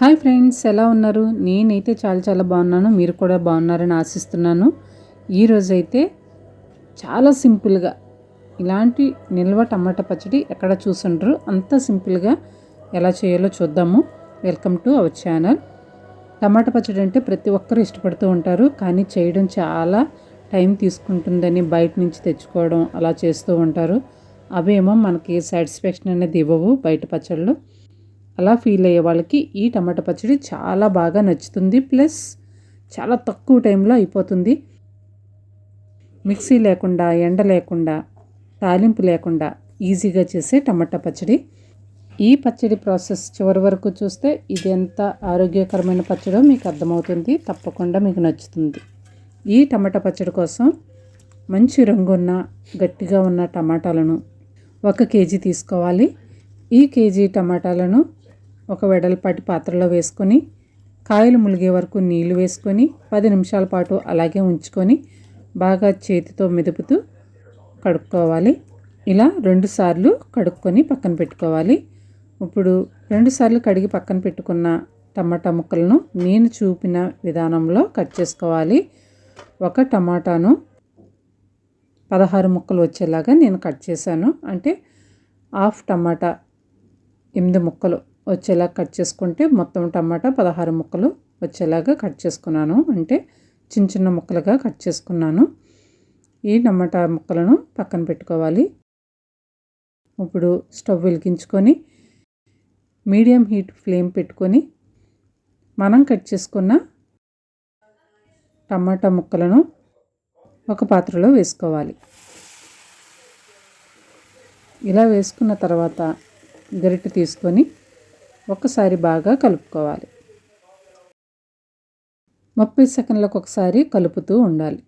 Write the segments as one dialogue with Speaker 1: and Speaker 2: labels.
Speaker 1: Hi friends ఎలా ఉన్నారు? నేనైతే చాలా చాలా బాగున్నాను. మీరు కూడా బాగున్నారని ఆశిస్తున్నాను. ఈరోజైతే చాలా సింపుల్గా ఇలాంటి నిల్వ టమాటా పచ్చడి ఎక్కడ చూసుంటారు అంత సింపుల్గా ఎలా చేయాలో చూద్దాము. Welcome to our channel. టమాటా పచ్చడి అంటే ప్రతి ఒక్కరు ఇష్టపడుతూ ఉంటారు. కానీ చేయడం చాలా టైం తీసుకుంటుందని బయట నుంచి తెచ్చుకోవడం అలా చేస్తూ ఉంటారు. అవేమో మనకి సాటిస్ఫాక్షన్ అనేది ఇవ్వవు బయట పచ్చళ్ళు. అలా ఫీల్ అయ్యే వాళ్ళకి ఈ టమాటా పచ్చడి చాలా బాగా నచ్చుతుంది. ప్లస్ చాలా తక్కువ టైంలో అయిపోతుంది. మిక్సీ లేకుండా ఎండ లేకుండా తాలింపు లేకుండా ఈజీగా చేసే టమాటా పచ్చడి. ఈ పచ్చడి ప్రాసెస్ చివరి వరకు చూస్తే ఇది ఎంత ఆరోగ్యకరమైన పచ్చడో మీకు అర్థమవుతుంది. తప్పకుండా మీకు నచ్చుతుంది. ఈ టమాటా పచ్చడి కోసం మంచి రంగున్న గట్టిగా ఉన్న టమాటాలను ఒక కేజీ తీసుకోవాలి. ఈ కేజీ టమాటాలను ఒక వెడల్పాటి పాత్రలో వేసుకొని కాయలు ములిగే వరకు నీళ్ళు వేసుకొని పది నిమిషాల పాటు అలాగే ఉంచుకొని బాగా చేతితో మెదుపుతూ కడుక్కోవాలి. ఇలా రెండుసార్లు కడుక్కొని పక్కన పెట్టుకోవాలి. ఇప్పుడు రెండుసార్లు కడిగి పక్కన పెట్టుకున్న టమాటా ముక్కలను నేను చూపిన విధానంలో కట్ చేసుకోవాలి. ఒక టమాటాను పదహారు ముక్కలు వచ్చేలాగా నేను కట్ చేశాను. అంటే హాఫ్ టమాటా ఎనిమిది ముక్కలు వచ్చేలా కట్ చేసుకుంటే మొత్తం టమాటా పదహారు ముక్కలు వచ్చేలాగా కట్ చేసుకున్నాను. అంటే చిన్న చిన్న ముక్కలుగా కట్ చేసుకున్నాను. ఈ టమాటా ముక్కలను పక్కన పెట్టుకోవాలి. ఇప్పుడు స్టవ్ వెలిగించుకొని మీడియం హీట్ ఫ్లేమ్ పెట్టుకొని మనం కట్ చేసుకున్న టమాటా ముక్కలను ఒక పాత్రలో వేసుకోవాలి. ఇలా వేసుకున్న తర్వాత గరిటె తీసుకొని ఒకసారి బాగా కలుపుకోవాలి. ముప్పై సెకండ్లకు ఒకసారి కలుపుతూ ఉండాలి.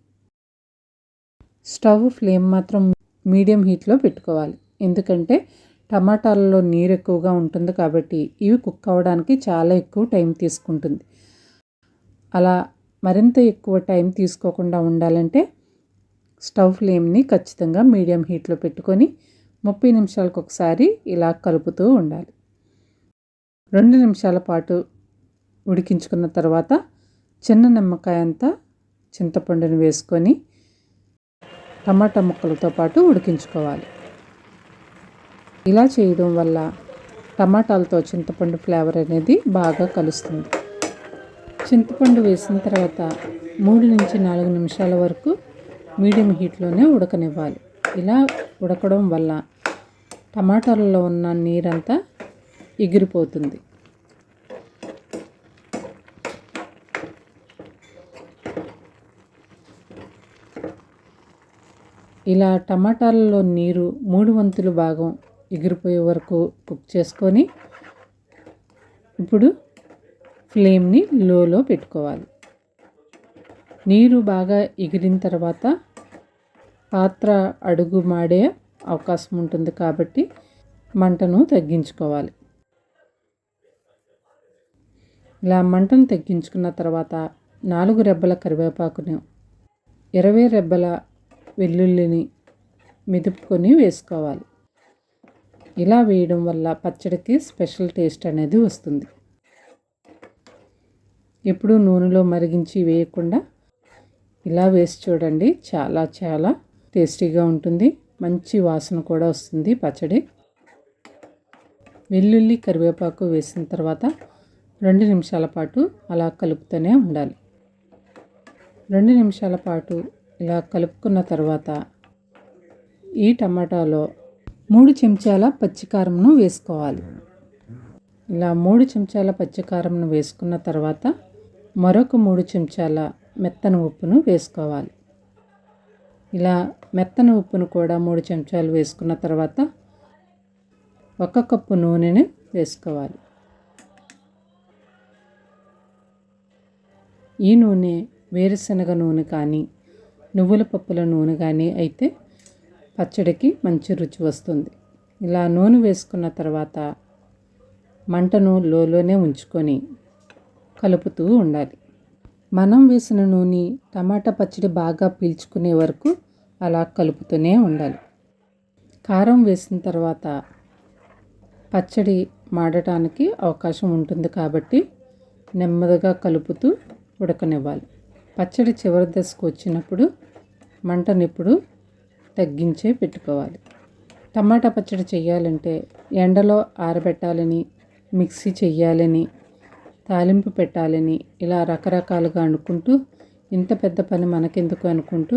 Speaker 1: స్టవ్ ఫ్లేమ్ మాత్రం మీడియం హీట్లో పెట్టుకోవాలి. ఎందుకంటే టమాటాలలో నీరు ఎక్కువగా ఉంటుంది కాబట్టి ఇవి కుక్ అవ్వడానికి చాలా ఎక్కువ టైం తీసుకుంటుంది. అలా మరింత ఎక్కువ టైం తీసుకోకుండా ఉండాలంటే స్టవ్ ఫ్లేమ్ని ఖచ్చితంగా మీడియం హీట్లో పెట్టుకొని ముప్పై నిమిషాలకు ఒకసారి ఇలా కలుపుతూ ఉండాలి. రెండు నిమిషాల పాటు ఉడికించుకున్న తర్వాత చిన్న నిమ్మకాయ అంతా చింతపండుని వేసుకొని టమాటా ముక్కలతో పాటు ఉడికించుకోవాలి. ఇలా చేయడం వల్ల టమాటాలతో చింతపండు ఫ్లేవర్ అనేది బాగా కలుస్తుంది. చింతపండు వేసిన తర్వాత మూడు నుంచి నాలుగు నిమిషాల వరకు మీడియం హీట్లోనే ఉడకనివ్వాలి. ఇలా ఉడకడం వల్ల టమాటాలలో ఉన్న నీరంతా ఎగిరిపోతుంది. ఇలా టమాటాలలో నీరు మూడు వంతులు భాగం ఎగిరిపోయే వరకు కుక్ చేసుకొని ఇప్పుడు ఫ్లేమ్ని లోలో పెట్టుకోవాలి. నీరు బాగా ఎగిరిన తర్వాత పాత్ర అడుగు మాడే అవకాశం ఉంటుంది కాబట్టి మంటను తగ్గించుకోవాలి. ఇలా మంటను తగ్గించుకున్న తర్వాత నాలుగు రెబ్బల కరివేపాకును ఇరవై రెబ్బల వెల్లుల్లిని మెదుపుకొని వేసుకోవాలి. ఇలా వేయడం వల్ల పచ్చడికి స్పెషల్ టేస్ట్ అనేది వస్తుంది. ఎప్పుడూ నూనెలో మరిగించి వేయకుండా ఇలా వేసి చూడండి. చాలా చాలా టేస్టీగా ఉంటుంది. మంచి వాసన కూడా వస్తుంది పచ్చడి. వెల్లుల్లి కరివేపాకు వేసిన తర్వాత రెండు నిమిషాల పాటు అలా కలుపుతూనే ఉండాలి. రెండు నిమిషాల పాటు ఇలా కలుపుకున్న తర్వాత ఈ టమాటాలో మూడు చెంచాల పచ్చికారంను వేసుకోవాలి. ఇలా మూడు చెంచాల పచ్చికారంను వేసుకున్న తర్వాత మరొక మూడు చెంచాల మెత్తన ఉప్పును వేసుకోవాలి. ఇలా మెత్తన ఉప్పును కూడా మూడు చెంచాలు వేసుకున్న తర్వాత ఒక కప్పు నూనెని వేసుకోవాలి. ఈ నూనె వేరుశనగ నూనె కానీ నువ్వుల పప్పుల నూనె కానీ అయితే పచ్చడికి మంచి రుచి వస్తుంది. ఇలా నూనె వేసుకున్న తర్వాత మంటను లోలోనే ఉంచుకొని కలుపుతూ ఉండాలి. మనం వేసిన నూనె టమాటా పచ్చడి బాగా పీల్చుకునే వరకు అలా కలుపుతూనే ఉండాలి. కారం వేసిన తర్వాత పచ్చడి మాడటానికి అవకాశం ఉంటుంది కాబట్టి నెమ్మదిగా కలుపుతూ ఉడకనివ్వాలి. పచ్చడి చివరి దశకు వచ్చినప్పుడు మంటనిప్పుడు తగ్గించే పెట్టుకోవాలి. టమాటా పచ్చడి చేయాలంటే ఎండలో ఆరబెట్టాలని మిక్సీ చెయ్యాలని తాలింపు పెట్టాలని ఇలా రకరకాలుగా అనుకుంటూ ఇంత పెద్ద పని మనకెందుకు అనుకుంటూ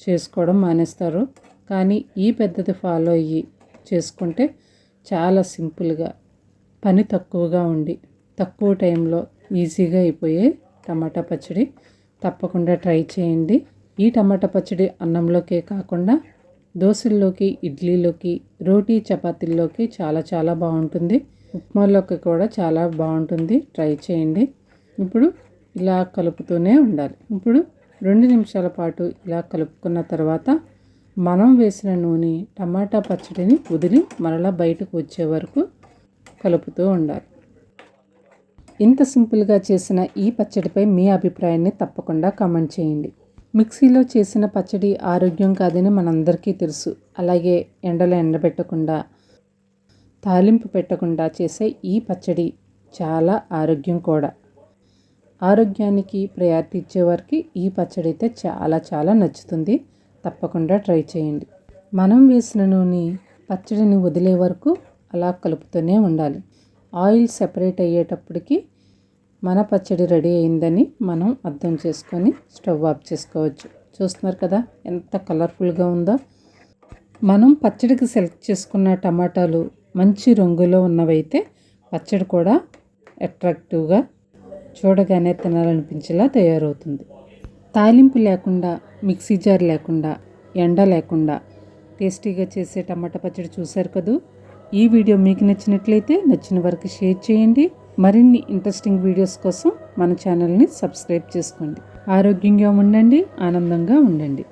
Speaker 1: చేసుకోవడం మానేస్తారు. కానీ ఈ పద్ధతి ఫాలో అయ్యి చేసుకుంటే చాలా సింపుల్గా పని తక్కువగా ఉండి తక్కువ టైంలో ఈజీగా అయిపోయే టమాటా పచ్చడి తప్పకుండా ట్రై చేయండి. ఈ టమాటా పచ్చడి అన్నంలోకే కాకుండా దోశల్లోకి ఇడ్లీలోకి రోటీ చపాతీల్లోకి చాలా చాలా బాగుంటుంది. ఉప్మాలోకి కూడా చాలా బాగుంటుంది. ట్రై చేయండి. ఇప్పుడు ఇలా కలుపుతూనే ఉండాలి. ఇప్పుడు రెండు నిమిషాల పాటు ఇలా కలుపుకున్న తర్వాత మనం వేసిన నూనె టమాటా పచ్చడిని వదిలి మరలా బయటకు వచ్చే వరకు కలుపుతూ ఉండాలి. ఇంత సింపుల్గా చేసిన ఈ పచ్చడిపై మీ అభిప్రాయాన్ని తప్పకుండా కామెంట్ చేయండి. మిక్సీలో చేసిన పచ్చడి ఆరోగ్యం కాదని మనందరికీ తెలుసు. అలాగే ఎండలో ఎండబెట్టకుండా తాలింపు పెట్టకుండా చేసే ఈ పచ్చడి చాలా ఆరోగ్యం కూడా. ఆరోగ్యానికి ప్రయారిటీ ఇచ్చేవారికి ఈ పచ్చడి అయితే చాలా చాలా నచ్చుతుంది. తప్పకుండా ట్రై చేయండి. మనం వేసిన నూనె పచ్చడిని వదిలే వరకు అలా కలుపుతూనే ఉండాలి. ఆయిల్ సెపరేట్ అయ్యేటప్పటికి మన పచ్చడి రెడీ అయిందని మనం అర్థం చేసుకొని స్టవ్ ఆఫ్ చేసుకోవచ్చు. చూస్తున్నారు కదా? ఎంత కలర్ఫుల్గా ఉందో. మనం పచ్చడికి సెలెక్ట్ చేసుకున్న టమాటాలు మంచి రంగులో ఉన్నవైతే పచ్చడి కూడా అట్రాక్టివ్గా చూడగానే తినాలనిపించేలా తయారవుతుంది. తాలింపు లేకుండా మిక్సీ జార్ లేకుండా ఎండ లేకుండా టేస్టీగా చేసే టమాటా పచ్చడి చూశారు కదూ? ఈ వీడియో మీకు నచ్చినట్లయితే నచ్చిన వరకు షేర్ చేయండి. మరిన్ని ఇంట్రెస్టింగ్ వీడియోస్ కోసం మన ఛానల్ని సబ్స్క్రైబ్ చేసుకోండి. ఆరోగ్యంగా ఉండండి ఆనందంగా ఉండండి.